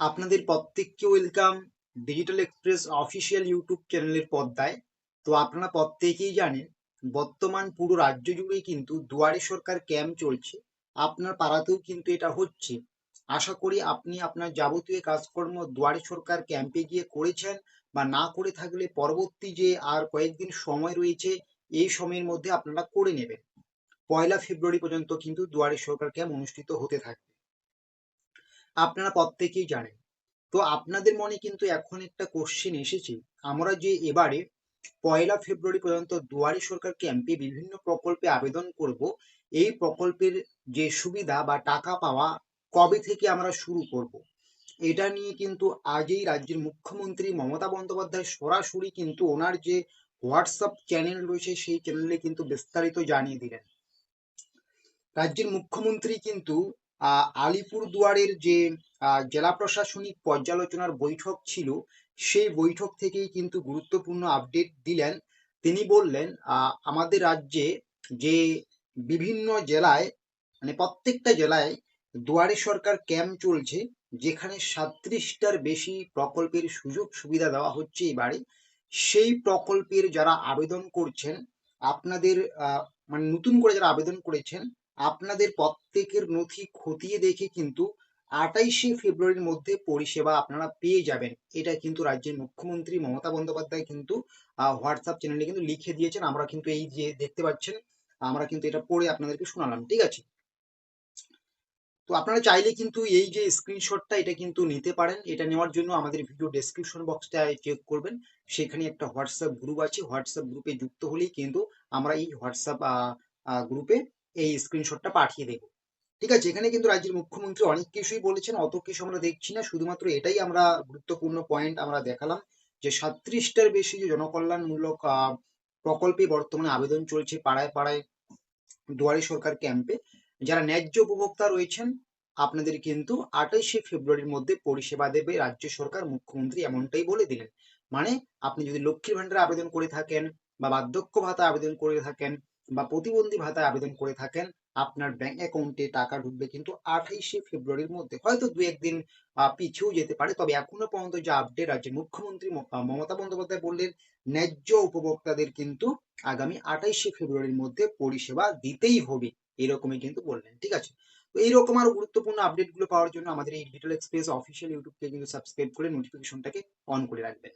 আপনাদের প্রত্যেককে welcome Digital Express official YouTube চ্যানেলের পর্দায়। তো আপনারা প্রত্যেকেই জানেন, বর্তমান পুরো রাজ্য জুড়ে কিন্তু দুয়ারে সরকার ক্যাম্প চলছে। আপনার পাড়াতেও কিন্তু এটা হচ্ছে। আশা করি আপনি আপনার যাবতীয় কাজকর্ম দুয়ারে সরকার ক্যাম্পে গিয়ে করেছেন বা না করে থাকলে পরবর্তী যে আর কয়েকদিন সময় রয়েছে, এই সময়ের মধ্যে আপনারা করে নেবেন। পয়লা ফেব্রুয়ারি পর্যন্ত কিন্তু দুয়ারে সরকার ক্যাম্প অনুষ্ঠিত হতে থাকবে। আপনারা প্রত্যেকেই জানেন। তো আপনাদের মনে কিন্তু এখন একটা কোশ্চেন এসেছে। আমরা যে এবারে পয়লা ফেব্রুয়ারি পর্যন্ত দুয়ারে সরকার ক্যাম্পে বিভিন্ন প্রকল্পে আবেদন করব, এই প্রকল্পের যে সুবিধা বা টাকা পাওয়া কবে থেকে আমরা শুরু করব? এটা নিয়ে কিন্তু আজই রাজ্যের মুখ্যমন্ত্রী মমতা বন্দ্যোপাধ্যায় সরাসরি কিন্তু ওনার যে হোয়াটসঅ্যাপ চ্যানেল রয়েছে, সেই চ্যানেলে কিন্তু বিস্তারিত জানিয়ে দিলেন। রাজ্যের মুখ্যমন্ত্রী কিন্তু আহ আলিপুর যে জেলা প্রশাসনিক পর্যালোচনার বৈঠক ছিল, সেই বৈঠক থেকেই কিন্তু গুরুত্বপূর্ণ আপডেট দিলেন। তিনি বললেন আমাদের রাজ্যে যে বিভিন্ন জেলায় মানে প্রত্যেকটা জেলায় দুয়ারে সরকার ক্যাম্প চলছে, যেখানে সাতত্রিশটার বেশি প্রকল্পের সুযোগ সুবিধা দেওয়া হচ্ছে এবারে, সেই প্রকল্পের যারা আবেদন করছেন, আপনাদের মানে নতুন করে যারা আবেদন করেছেন আপনাদের প্রত্যেকের নথি খতিয়ে দেখে কিন্তু আটাইশে ফেব্রুয়ারির মধ্যে পরিষেবা আপনারা পেয়ে যাবেন। এটা কিন্তু রাজ্যের মুখ্যমন্ত্রী মমতা বন্দ্যোপাধ্যায় কিন্তু হোয়াটসঅ্যাপ চ্যানেলে কিন্তু লিখে দিয়েছেন। আমরা কিন্তু এই যে দেখতে পাচ্ছেন, আমরা কিন্তু এটা পড়ে আপনাদেরকে শোনালাম, ঠিক আছে? তো আপনারা চাইলে কিন্তু এই যে স্ক্রিনশটটা, এটা কিন্তু নিতে পারেন। এটা নেওয়ার জন্য আমাদের ভিডিও ডেসক্রিপশন বক্সটা চেক করবেন। সেখানে একটা হোয়াটসঅ্যাপ গ্রুপ আছে। হোয়াটসঅ্যাপ গ্রুপে যুক্ত হলেই কিন্তু আমরা এই হোয়াটসঅ্যাপ গ্রুপে এই স্ক্রিনশটটা পাঠিয়ে দেব। ঠিক আছে? এখানে কিন্তু রাজ্যের মুখ্যমন্ত্রী অনেক কিছুই বলেছেন, অত কিছু আমরা দেখছি না। শুধুমাত্র এটাই আমরা গুরুত্বপূর্ণ পয়েন্ট আমরা দেখালাম যে সাতত্রিশটার বেশি যে জনকল্যাণমূলক প্রকল্পে বর্তমানে আবেদন চলছে পাড়ায় পাড়ায় দুয়ারে সরকার ক্যাম্পে যারা ন্যায্য উপভোক্তা রয়েছেন, আপনাদের কিন্তু আঠাইশে ফেব্রুয়ারির মধ্যে পরিষেবা দেবে রাজ্য সরকার, মুখ্যমন্ত্রী এমনটাই বলে দিলেন। মানে আপনি যদি লক্ষ্মীর ভান্ডারে আবেদন করে থাকেন বা বার্ধক্য ভাতা আবেদন করে থাকেন বা প্রতিবন্ধী ভাতায় আবেদন করে থাকেন, আপনার ব্যাংক অ্যাকাউন্টে টাকা ঢুকবে কিন্তু আঠাইশে ফেব্রুয়ারির মধ্যে। হয়তো দু একদিন পিছিয়েও যেতে পারে, তবে এখনও পর্যন্ত যে আপডেট রাজ্যের মুখ্যমন্ত্রী মমতা বন্দ্যোপাধ্যায় বললেন, ন্যায্য উপভোক্তাদের কিন্তু আগামী আঠাইশে ফেব্রুয়ারির মধ্যে পরিষেবা দিতেই হবে, এরকমই কিন্তু বললেন, ঠিক আছে? তো এইরকম আরও গুরুত্বপূর্ণ আপডেটগুলো পাওয়ার জন্য আমাদের এই ডিজিটাল এক্সপ্রেস অফিসিয়াল ইউটিউবকে কিন্তু সাবস্ক্রাইব করে নোটিফিকেশনটাকে অন করে রাখবেন।